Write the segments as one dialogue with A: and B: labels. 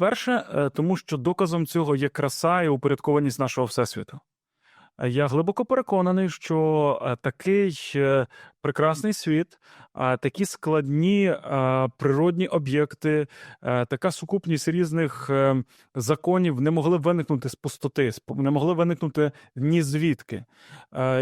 A: Перше, е, тому що доказом цього є краса і упорядкованість нашого всесвіту. Е, Я глибоко переконаний, що е, такий прекрасний світ, такі складні природні об'єкти, така сукупність різних законів не могли виникнути з пустоти, не могли виникнути ні звідки.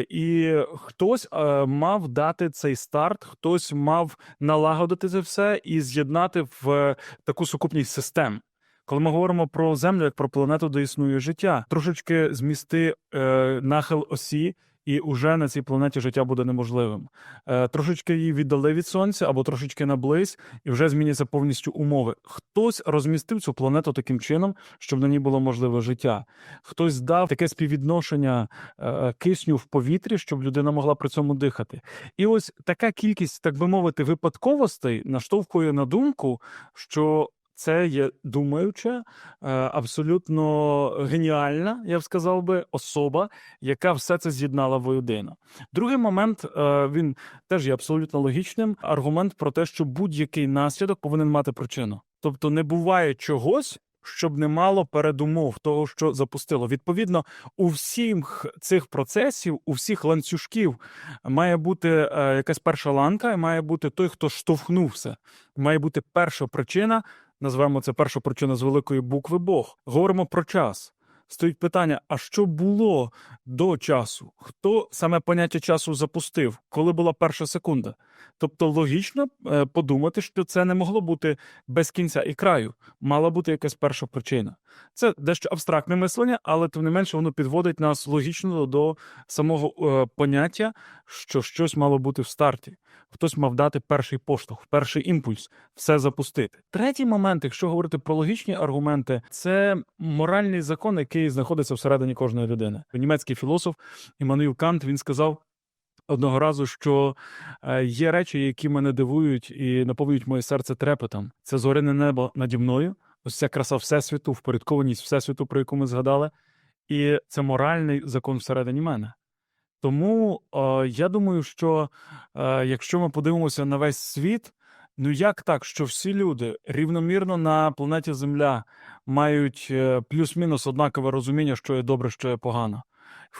A: І хтось мав дати цей старт, хтось мав налагодити це все і з'єднати в таку сукупність систем. Коли ми говоримо про землю як про планету, де існує життя, трошечки змісти е, нахил осі, і уже на цій планеті життя буде неможливим. Е, трошечки її віддали від сонця або трошечки наблизь, і вже зміняться повністю умови. Хтось розмістив цю планету таким чином, щоб на ній було можливе життя. Хтось дав таке співвідношення е, кисню в повітрі, щоб людина могла при цьому дихати. І ось така кількість, так би мовити, випадковостей наштовхує на думку, що це є думаюча, е, абсолютно геніальна, я б сказав би, особа, яка все це з'єднала воєдино. Другий момент е, він теж є абсолютно логічним. Аргумент про те, що будь-який наслідок повинен мати причину. Тобто не буває чогось. Щоб не мало передумов того, що запустило. Відповідно, у всіх цих процесів, у всіх ланцюжків має бути е, якась перша ланка, і має бути той, хто штовхнувся. Має бути перша причина, назвемо це перша причина з великої букви Бог. Говоримо про час. Стоїть питання: а що було до часу? Хто саме поняття часу запустив? Коли була перша секунда? Тобто логічно е, подумати, що це не могло бути без кінця і краю, мала бути якась перша причина. Це дещо абстрактне мислення, але тим не менше воно підводить нас логічно до самого е, поняття, що щось мало бути в старті. Хтось мав дати перший поштовх, перший імпульс, все запустити. Третій момент, якщо говорити про логічні аргументи, це моральний закон, який знаходиться всередині кожної людини. Німецький філософ Іммануїл Кант він сказав. Одного разу, що е, є речі, які мене дивують і наповнюють моє серце трепетом. Це зоряне небо наді мною, ось ця краса всесвіту, впорядкованість всесвіту, про яку ми згадали, і це моральний закон всередині мене. Тому е, я думаю, що е, якщо ми подивимося на весь світ, ну як так, що всі люди рівномірно на планеті Земля мають е, плюс-мінус однакове розуміння, що є добре, що є погано.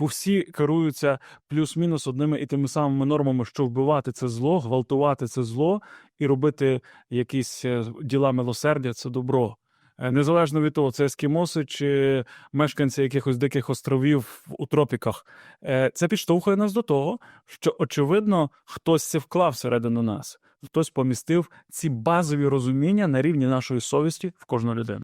A: Всі керуються плюс-мінус одними і тими самими нормами, що вбивати це зло, гвалтувати це зло і робити якісь е, діла милосердя це добро. Е, Незалежно від того, це ескімоси чи мешканці якихось диких островів у тропіках, Е, це підштовхує нас до того, що очевидно хтось це вклав всередину нас, хтось помістив ці базові розуміння на рівні нашої совісті в кожну людину.